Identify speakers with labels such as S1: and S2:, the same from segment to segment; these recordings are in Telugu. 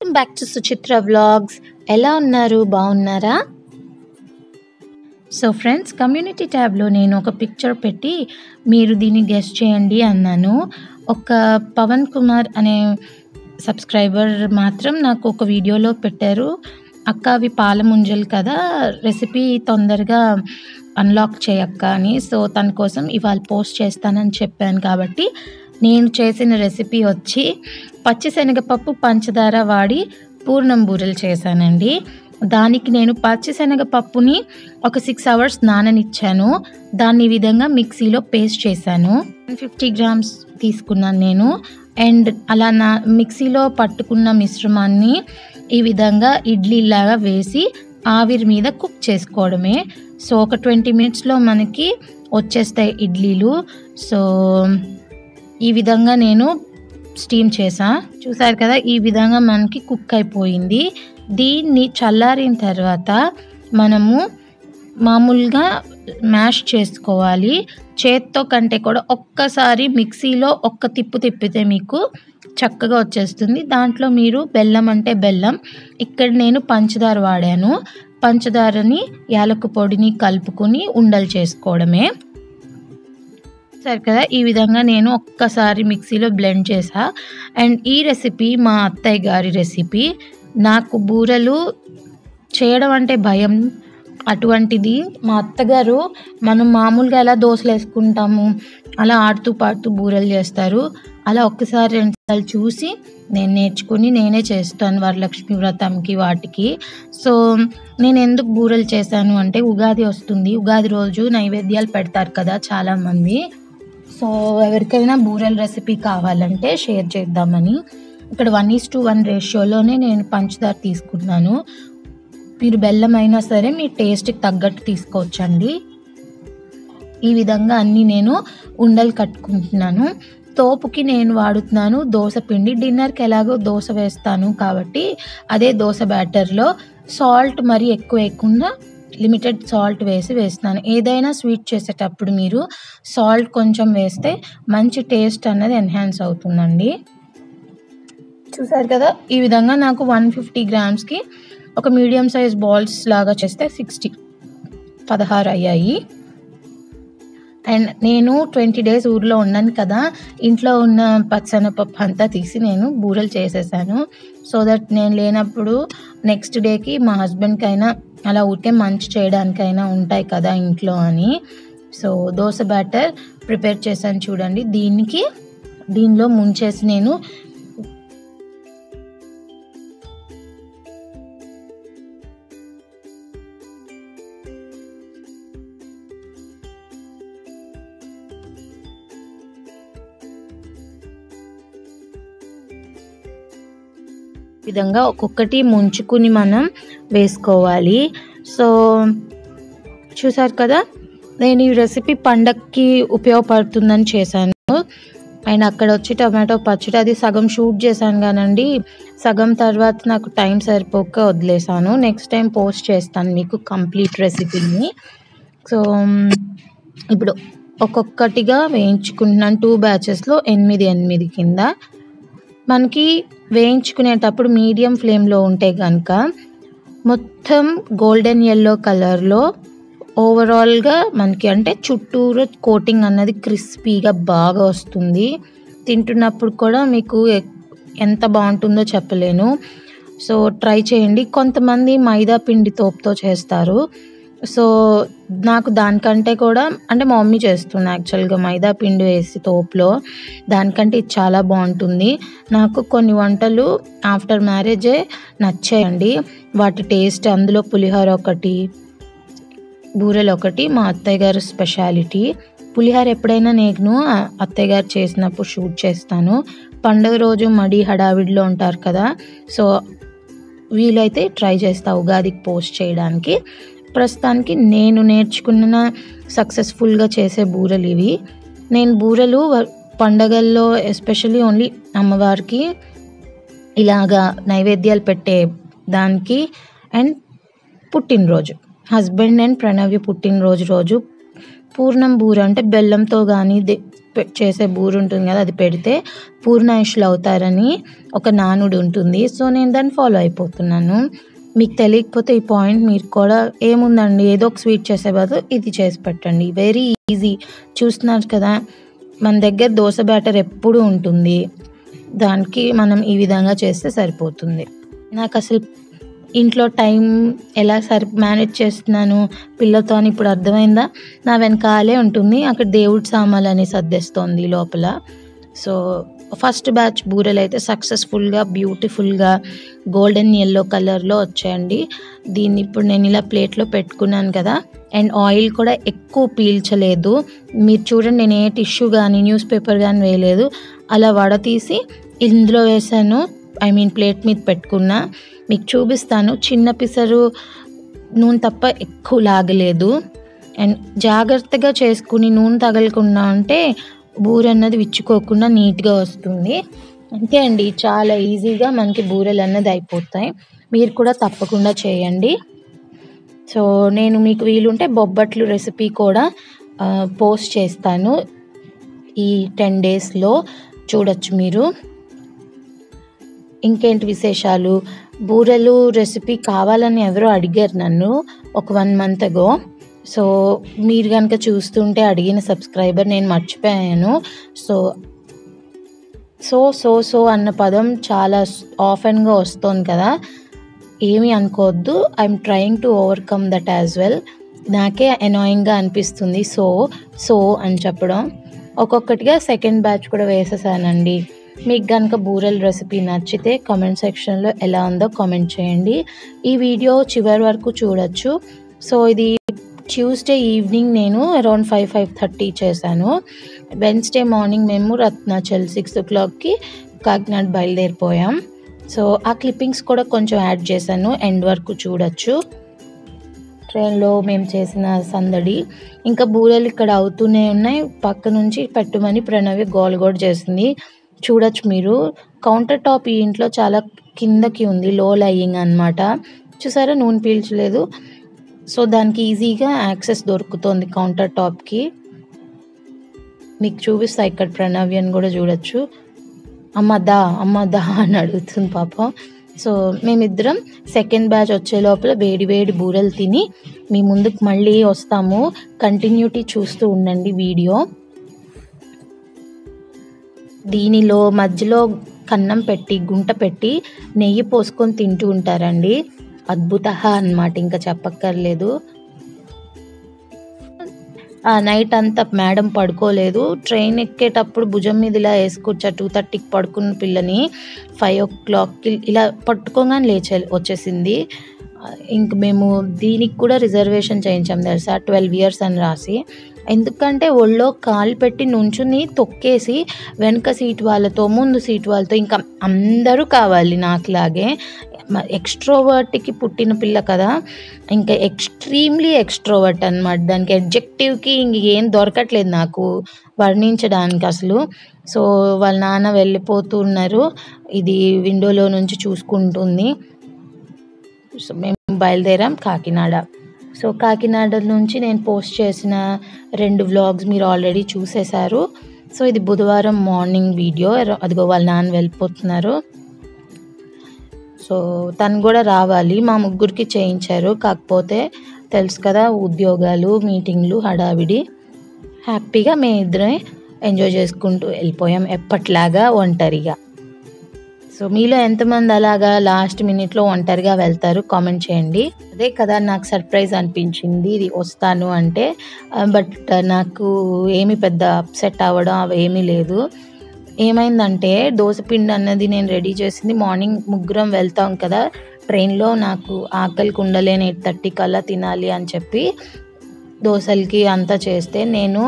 S1: Welcome back to Suchitra vlogs ఎలా ఉన్నారు? బాగున్నారా? సో ఫ్రెండ్స్ కమ్యూనిటీ ట్యాబ్లో నేను ఒక పిక్చర్ పెట్టి మీరు దీన్ని గెస్ట్ చేయండి అన్నాను. ఒక పవన్ కుమార్ అనే సబ్స్క్రైబర్ మాత్రం నాకు ఒక వీడియోలో పెట్టారు. అక్క అవి పాల ముంజలు కదా రెసిపీ తొందరగా అన్లాక్ చేయక్క అని. సో తన కోసం ఇవాళ పోస్ట్ చేస్తానని చెప్పాను కాబట్టి నేను చేసిన రెసిపీ వచ్చి పచ్చిశనగపప్పు పంచదార వాడి పూర్ణం బూరెలు చేశానండి. దానికి నేను పచ్చిశనగపప్పుని ఒక సిక్స్ అవర్స్ నాననిచ్చాను. దాన్ని ఈ విధంగా మిక్సీలో పేస్ట్ చేశాను. ఫిఫ్టీ గ్రామ్స్ తీసుకున్నాను నేను. అండ్ అలా నా మిక్సీలో పట్టుకున్న మిశ్రమాన్ని ఈ విధంగా ఇడ్లీలాగా వేసి ఆవిరి మీద కుక్ చేసుకోవడమే. సో ఒక ట్వంటీ మినిట్స్లో మనకి వచ్చేస్తాయి ఇడ్లీలు. సో ఈ విధంగా నేను స్టీమ్ చేసా. చూసారు కదా ఈ విధంగా మనకి కుక్ అయిపోయింది. దీన్ని చల్లారిన తర్వాత మనము మామూలుగా మ్యాష్ చేసుకోవాలి. చేత్తో కంటే కూడా ఒక్కసారి మిక్సీలో ఒక్క తిప్పు తిప్పితే మీకు చక్కగా వచ్చేస్తుంది. దాంట్లో మీరు బెల్లం అంటే బెల్లం. ఇక్కడ నేను పంచదార వాడాను. పంచదారని యాలకు పొడిని కలుపుకొని ఉండలు చేసుకోవడమే. చూసారు కదా ఈ విధంగా నేను ఒక్కసారి మిక్సీలో బ్లెండ్ చేసా. అండ్ ఈ రెసిపీ మా అత్తయ్య గారి రెసిపీ. నాకు బూరెలు చేయడం అంటే భయం. అటువంటిది మా అత్తగారు మనం మామూలుగా ఎలా దోశలు వేసుకుంటాము అలా ఆడుతూ పాడుతూ బూరెలు చేస్తారు. అలా ఒక్కసారి రెండుసార్లు చూసి నేను నేర్చుకుని నేనే చేస్తాను వరలక్ష్మి వ్రతంకి వాటికి. సో నేను ఎందుకు బూరెలు చేశాను అంటే ఉగాది వస్తుంది. ఉగాది రోజు నైవేద్యాలు పెడతారు కదా చాలామంది. సో ఎవరికైనా బూరెల రెసిపీ కావాలంటే షేర్ చేద్దామని. ఇక్కడ వన్ ఈస్ టు వన్ రేషియోలోనే నేను పంచదార తీసుకున్నాను. మీరు బెల్లం అయినా సరే మీ టేస్ట్కి తగ్గట్టు తీసుకోవచ్చండి. ఈ విధంగా అన్నీ నేను ఉండలు కట్టుకుంటున్నాను. తోపుకి నేను వాడుతున్నాను దోశ పిండి. డిన్నర్కి ఎలాగో దోశ వేస్తాను కాబట్టి అదే దోశ బ్యాటర్లో సాల్ట్ మరి ఎక్కువ వేయకుండా లిమిటెడ్ సాల్ట్ వేసి వేస్తున్నాను. ఏదైనా స్వీట్ చేసేటప్పుడు మీరు సాల్ట్ కొంచెం వేస్తే మంచి టేస్ట్ అన్నది ఎన్హాన్స్ అవుతుందండి. చూసారు కదా? ఈ విధంగా నాకు వన్ ఫిఫ్టీ గ్రామ్స్కి ఒక మీడియం సైజ్ బాల్స్ లాగా చేస్తే సిక్స్టీ పదహారు అయ్యాయి. అండ్ నేను ట్వంటీ డేస్ ఊర్లో ఉన్నాను కదా ఇంట్లో ఉన్న పచ్చనపప్పు అంతా తీసి నేను బూరెలు చేసేసాను. సో దట్ నేను లేనప్పుడు నెక్స్ట్ డేకి మా హస్బెండ్కి అయినా అలా ఊరికే మంచి చేయడానికైనా ఉంటాయి కదా ఇంట్లో అని. సో దోశ బ్యాటర్ ప్రిపేర్ చేశాను చూడండి. దీనికి దీనిలో ముంచేసి నేను విధంగా ఒక్కొక్కటి ముంచుకుని మనం వేసుకోవాలి. సో చూసారు కదా? నేను ఈ రెసిపీ పండక్కి ఉపయోగపడుతుందని చేశాను. అండ్ అక్కడ వచ్చి టమాటో పచ్చడి అది సగం షూట్ చేశాను కానండి. సగం తర్వాత నాకు టైం సరిపోక వదిలేసాను నెక్స్ట్ టైం పోస్ట్ చేస్తాను మీకు కంప్లీట్ రెసిపీని. సో ఇప్పుడు ఒక్కొక్కటిగా వేయించుకుంటున్నాను. టూ బ్యాచెస్లో ఎనిమిది ఎనిమిది కింద. మనకి వేయించుకునేటప్పుడు మీడియం ఫ్లేమ్లో ఉంటే కనుక మొత్తం గోల్డెన్ ఎల్లో కలర్లో ఓవరాల్గా మనకి అంటే చుట్టూరు కోటింగ్ అన్నది క్రిస్పీగా బాగా వస్తుంది. తింటున్నప్పుడు కూడా మీకు ఎంత బాగుంటుందో చెప్పలేను. సో ట్రై చేయండి. కొంతమంది మైదా పిండి తోపుతో చేస్తారు. సో నాకు దానికంటే కూడా అంటే మా మమ్మీ చేస్తుంది యాక్చువల్గా మైదా పిండి వేసి తోపులో. దానికంటే ఇది చాలా బాగుంటుంది. నాకు కొన్ని వంటలు ఆఫ్టర్ మ్యారేజే నచ్చాయండి. వాటి టేస్ట్ అందులో పులిహోర ఒకటి బూరెలు ఒకటి మా అత్తయ్య గారు స్పెషాలిటీ పులిహోర ఎప్పుడైనా నేను అత్తయ్య గారు చేసినప్పుడు షూట్ చేస్తాను. పండుగ రోజు మడి హడావిడిలో ఉంటారు కదా సో వీలైతే ట్రై చేస్తా ఉగాదికి పోస్ట్ చేయడానికి. ప్రస్తుతానికి నేను నేర్చుకున్న సక్సెస్ఫుల్గా చేసే బూరెలు ఇవి. నేను బూరెలు పండగల్లో ఎస్పెషల్లీ ఓన్లీ అమ్మవారికి ఇలాగా నైవేద్యాలు పెట్టే దానికి అండ్ పుట్టినరోజు. హస్బెండ్ అండ్ ప్రణవ్య పుట్టినరోజు రోజు పూర్ణం బూర అంటే బెల్లంతో కానీ చేసే బూరు ఉంటుంది కదా అది పెడితే పూర్ణాయుషులు అవుతారని ఒక నానుడు ఉంటుంది. సో నేను దాన్ని ఫాలో అయిపోతున్నాను. మీకు తెలియకపోతే ఈ పాయింట్ మీరు కూడా ఏముందండి? ఏదో ఒక స్వీట్ చేసే బదులు ఇది చేసి పెట్టండి. వెరీ ఈజీ చూస్తున్నారు కదా మన దగ్గర దోశ బ్యాటర్ ఎప్పుడు ఉంటుంది. దానికి మనం ఈ విధంగా చేస్తే సరిపోతుంది. నాకు అసలు ఇంట్లో టైం ఎలా సరి మేనేజ్ చేస్తున్నాను? పిల్లతో అని ఇప్పుడు అర్థమైందా? నా వెనకాలే ఉంటుంది. అక్కడ దేవుడి సామాన్లు అని సర్దేస్తోంది లోపల. సో ఫస్ట్ బ్యాచ్ బూరెలు అయితే సక్సెస్ఫుల్గా బ్యూటిఫుల్గా గోల్డెన్ ఎల్లో కలర్లో వచ్చాయండి. దీన్ని ఇప్పుడు నేను ఇలా ప్లేట్లో పెట్టుకున్నాను కదా అండ్ ఆయిల్ కూడా ఎక్కువ పీల్చలేదు. మీరు చూడండి నేను ఏ టిష్యూ కానీ న్యూస్ పేపర్ కానీ వేయలేదు. అలా వడతీసి ఇందులో వేసాను. ఐ మీన్ ప్లేట్ మీద పెట్టుకున్నా. మీకు చూపిస్తాను. చిన్న పిసరు నూనె తప్ప ఎక్కువ లాగలేదు. అండ్ జాగ్రత్తగా చేసుకుని నూనె తగలకుండా ఉంటే బూర అన్నది విచ్చుకోకుండా నీట్గా వస్తుంది. అంతే అండి చాలా ఈజీగా మనకి బూరెలు అన్నది అయిపోతాయి. మీరు కూడా తప్పకుండా చేయండి. సో నేను మీకు వీలుంటే బొబ్బట్లు రెసిపీ కూడా పోస్ట్ చేస్తాను. ఈ టెన్ డేస్లో చూడొచ్చు మీరు. ఇంకేంటి విశేషాలు? బూరెలు రెసిపీ కావాలని ఎవరో అడిగారు నన్ను ఒక వన్ మంత్ అగో సో మీరు కనుక చూస్తుంటే అడిగిన సబ్స్క్రైబర్ నేను మర్చిపోయాను. సో సో సో సో అన్న పదం చాలా ఆఫెన్గా వస్తుంది కదా. ఏమీ అనుకోవద్దు. I'm trying to overcome that as well నాకే ఎనాయింగ్గా అనిపిస్తుంది. సో సో అని చెప్పడం. ఒక్కొక్కటిగా సెకండ్ బ్యాచ్ కూడా వేసేసానండి. మీకు కనుక బూరెల్ రెసిపీ నచ్చితే కామెంట్ సెక్షన్లో ఎలా ఉందో కామెంట్ చేయండి. ఈ వీడియో చివరి వరకు చూడొచ్చు. సో ఇది ట్యూస్డే ఈవినింగ్ నేను అరౌండ్ ఫైవ్ ఫైవ్ థర్టీ చేశాను. వెన్స్డే మార్నింగ్ మేము రత్నాచల్ సిక్స్ ఓ క్లాక్కి కాకినాడ బయలుదేరిపోయాం. సో ఆ క్లిప్పింగ్స్ కూడా కొంచెం యాడ్ చేశాను ఎండ్ వరకు చూడొచ్చు. ట్రైన్లో మేము చేసిన సందడి. ఇంకా బూరెలు ఇక్కడ అవుతూనే ఉన్నాయి. పక్క నుంచి పెట్టుమని ప్రణవి గోల్ కూడా చేసింది. చూడొచ్చు మీరు. కౌంటర్ టాప్ ఈ ఇంట్లో చాలా కిందకి ఉంది లో లయింగ్ అనమాట చూసారా? నూనె పీల్చలేదు. సో దానికి ఈజీగా యాక్సెస్ దొరుకుతుంది కౌంటర్ టాప్కి. మీకు చూపిస్తా ఇక్కడ ప్రణవ్యని కూడా చూడొచ్చు. అమ్మ దా అమ్మ దా అని అడుగుతుంది పాపం. సో మేమిద్దరం సెకండ్ బ్యాచ్ వచ్చే లోపల వేడి వేడి బూరెలు తిని మీ ముందుకు మళ్ళీ వస్తాము. కంటిన్యూటీ చూస్తూ ఉండండి వీడియో. దీనిలో మధ్యలో కన్నం పెట్టి గుంట పెట్టి నెయ్యి పోసుకొని తింటూ ఉంటారండి. అద్భుత అన్నమాట ఇంకా చెప్పక్కర్లేదు. ఆ నైట్ అంతా మేడం పడుకోలేదు. ట్రైన్ ఎక్కేటప్పుడు భుజం మీద ఇలా వేసుకొచ్చా టూ థర్టీకి పడుకున్న పిల్లని ఫైవ్ ఓ క్లాక్కి ఇలా పట్టుకోగానే లేచే వచ్చేసింది. ఇంక మేము దీనికి కూడా రిజర్వేషన్ చేయించాం తెలుసా ట్వెల్వ్ ఇయర్స్ అని రాసి. ఎందుకంటే ఒళ్ళో కాలు పెట్టి నుంచుని తొక్కేసి వెనక సీట్ వాళ్ళతో ముందు సీట్ వాళ్ళతో ఇంకా అందరూ కావాలి నాకులాగే. ఎక్స్ట్రోవర్ట్కి పుట్టిన పిల్ల కదా. ఇంకా ఎక్స్ట్రీమ్లీ ఎక్స్ట్రోవర్ట్ అనమాట దానికి ఎడ్జెక్టివ్కి ఇంక ఏం దొరకట్లేదు నాకు వర్ణించడానికి అసలు. సో వాళ్ళ నాన్న వెళ్ళిపోతున్నారు ఇది విండోలో నుంచి చూసుకుంటుంది. సో మేము బయలుదేరాం కాకినాడ. సో కాకినాడ నుంచి నేను పోస్ట్ చేసిన రెండు వ్లాగ్స్ మీరు ఆల్రెడీ చూసేశారు. సో ఇది బుధవారం మార్నింగ్ వీడియో. అదిగో వాళ్ళ నాన్న వెళ్ళిపోతున్నారు. సో తను కూడా రావాలి. మా ముగ్గురికి చేయించారు. కాకపోతే తెలుసు కదా ఉద్యోగాలు మీటింగ్లు హడావిడి. హ్యాపీగా మేము ఇద్దరే ఎంజాయ్ చేసుకుంటూ వెళ్ళిపోయాం ఎప్పట్లాగా ఒంటరిగా. సో మీలో ఎంతమంది అలాగా లాస్ట్ మినిట్లో ఒంటరిగా వెళ్తారు కామెంట్ చేయండి. అదే కదా నాకు సర్ప్రైజ్ అనిపించింది ఇది వస్తాను అంటే బట్ నాకు ఏమి పెద్ద అప్సెట్ అవ్వడం అవి ఏమీ లేదు. ఏమైందంటే దోసపిండి అన్నది నేను రెడీ చేసింది మార్నింగ్ ముగ్గురం వెళ్తాం కదా ట్రైన్లో నాకు ఆకలికి ఉండలేని ఎయిట్ థర్టీ కల్లా తినాలి అని చెప్పి దోశలకి అంతా చేస్తే నేను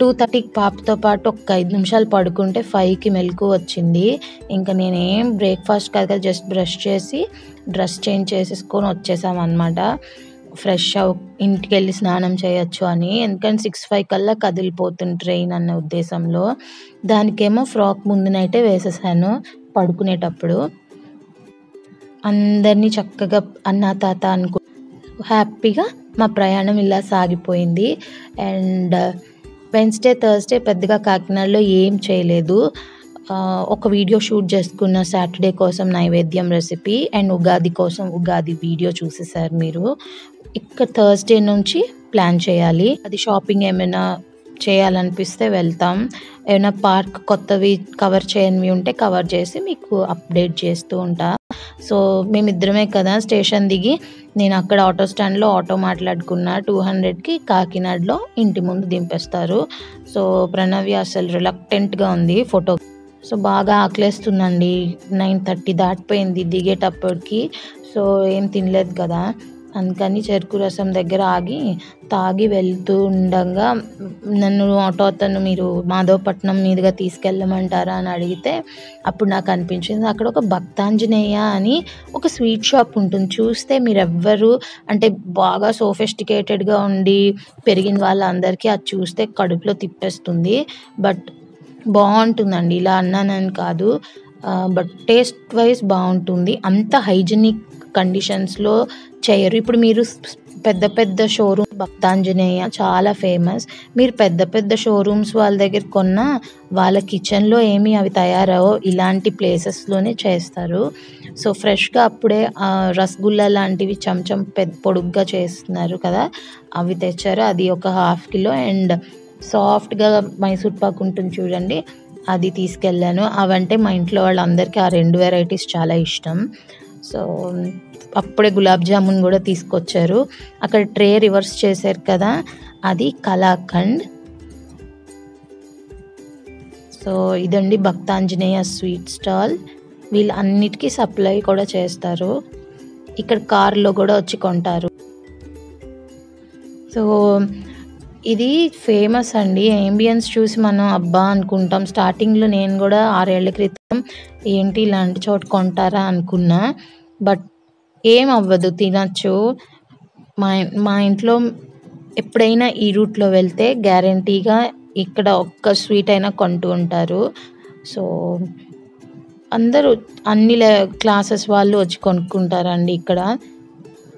S1: టూ థర్టీకి పాపతో పాటు ఒక ఐదు నిమిషాలు పడుకుంటే ఫైవ్కి మెలకు వచ్చింది. ఇంకా నేనేం బ్రేక్ఫాస్ట్ కాదు కదా జస్ట్ బ్రష్ చేసి డ్రెస్ చేంజ్ చేసేసుకొని వచ్చేసాం అనమాట ఫ్రెష్ అవ్ ఇంటికి వెళ్ళి స్నానం చేయొచ్చు అని. ఎందుకంటే సిక్స్ ఫైవ్ కల్లా కదిలిపోతుంది ట్రైన్ అన్న ఉద్దేశంలో. దానికేమో ఫ్రాక్ ముందునైతే వేసేసాను పడుకునేటప్పుడు. అందరినీ చక్కగా అన్న తాత అనుకు హ్యాపీగా మా ప్రయాణం ఇలా సాగిపోయింది. అండ్ వెన్స్డే థర్స్డే పెద్దగా కాకినాడలో ఏం చేయలేదు. ఒక వీడియో షూట్ చేసుకున్న సాటర్డే కోసం నైవేద్యం రెసిపీ అండ్ ఉగాది కోసం ఉగాది వీడియో చూసేసారు మీరు. ఇక్కడ థర్స్డే నుంచి ప్లాన్ చేయాలి. అది షాపింగ్ ఏమైనా చేయాలనిపిస్తే వెళ్తాం. ఏమైనా పార్క్ కొత్తవి కవర్ చేయనివి ఉంటే కవర్ చేసి మీకు అప్డేట్ చేస్తూ ఉంటా. సో మేమిద్దరమే కదా స్టేషన్ దిగి నేను అక్కడ ఆటో స్టాండ్లో ఆటో మాట్లాడుకున్నా. టూ హండ్రెడ్కి కాకినాడలో ఇంటి ముందు దింపేస్తారు. సో ప్రణవి అసలు రిలక్టెంట్గా ఉంది ఫోటో. సో బాగా ఆకలేస్తుందండి. నైన్ థర్టీ దాటిపోయింది దిగేటప్పటికి. సో ఏం తినలేదు కదా. అందుకని చెరుకు రసం దగ్గర ఆగి తాగి వెళ్తూ ఉండగా నన్ను ఆటో అతను మీరు మాధవపట్నం మీదుగా తీసుకెళ్ళమంటారా అని అడిగితే అప్పుడు నాకు అనిపించింది అక్కడ ఒక భక్తాంజనేయ అని ఒక స్వీట్ షాప్ ఉంటుంది. చూస్తే మీరు ఎవ్వరు అంటే బాగా సోఫిస్టికేటెడ్గా ఉండి పెరిగిన వాళ్ళందరికీ అది చూస్తే కడుపులో తిప్పేస్తుంది. బట్ బాగుంటుందండి. ఇలా అన్నానని కాదు. బట్ టేస్ట్ వైజ్ బాగుంటుంది. అంత హైజీనిక్ కండిషన్స్లో చేయరు. ఇప్పుడు మీరు పెద్ద పెద్ద షోరూమ్ భక్తాంజనేయ చాలా ఫేమస్ మీరు పెద్ద పెద్ద షోరూమ్స్ వాళ్ళ దగ్గర కొన్న వాళ్ళ కిచెన్లో ఏమి అవి తయారవో ఇలాంటి ప్లేసెస్లోనే చేస్తారు. సో ఫ్రెష్గా అప్పుడే రసగుల్లా లాంటివి చంచం పెద్ద పొడుగ్గా చేస్తున్నారు కదా అవి తెచ్చారు. అది ఒక హాఫ్ కిలో అండ్ సాఫ్ట్గా మైసూర్ పాక్ ఉంటుంది చూడండి అది తీసుకెళ్ళాను. అవంటే మా ఇంట్లో వాళ్ళందరికీ ఆ రెండు వెరైటీస్ చాలా ఇష్టం. సో అప్పుడే గులాబ్ జామున్ కూడా తీసుకొచ్చారు. అక్కడ ట్రే రివర్స్ చేశారు కదా అది కలాఖండ్. సో ఇదండి భక్తాంజనేయ స్వీట్ స్టాల్. వీళ్ళు అన్నిటికీ సప్లై కూడా చేస్తారు. ఇక్కడ కార్లో కూడా వచ్చి కొంటారు. సో ఇది ఫేమస్ అండి. ఏంబియన్స్ చూసి మనం అబ్బా అనుకుంటాం. స్టార్టింగ్లో నేను కూడా ఆరేళ్ళ క్రితం ఏంటి ఇలాంటి చోట కొంటారా అనుకున్నా. బట్ ఏం అవ్వదు తినచ్చు. మా మా ఇంట్లో ఎప్పుడైనా ఈ రూట్లో వెళ్తే గ్యారంటీగా ఇక్కడ ఒక్క స్వీట్ అయినా కొంటూ ఉంటారు. సో అందరూ అన్ని క్లాసెస్ వాళ్ళు వచ్చి కొనుక్కుంటారండి ఇక్కడ.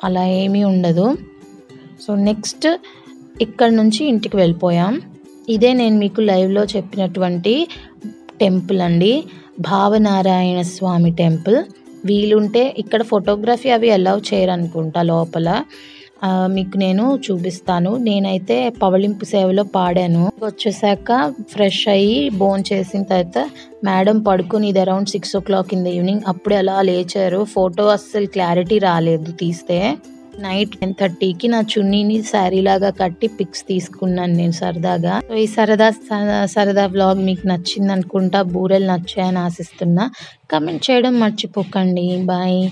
S1: అలా ఏమీ ఉండదు. సో నెక్స్ట్ ఇక్కడ నుంచి ఇంటికి వెళ్ళిపోయాం. ఇదే నేను మీకు లైవ్లో చెప్పినటువంటి టెంపుల్ అండి. భావనారాయణ స్వామి టెంపుల్. వీలుంటే ఇక్కడ ఫోటోగ్రఫీ అవి అలౌ చేయరనుకుంటా లోపల. మీకు నేను చూపిస్తాను. నేనైతే పవళింపు సేవలో పాడాను. వచ్చేసాక ఫ్రెష్ అయ్యి బోన్ చేసిన తర్వాత మేడం పడుకుని ఇది around six o'clock in the evening అప్పుడే అలా లేచారు. ఫోటో అస్సలు క్లారిటీ రాలేదు తీస్తే. నైట్ టెన్ థర్టీకి నా చున్నీని శారీ లాగా కట్టి పిక్స్ తీసుకున్నాను నేను సరదాగా. సో ఈ సరదా స- సరదా వ్లాగ్ మీకు నచ్చింది అనుకుంటా బూరెలు నచ్చాయని ఆశిస్తున్నా. కమెంట్ చేయడం మర్చిపోకండి. బాయ్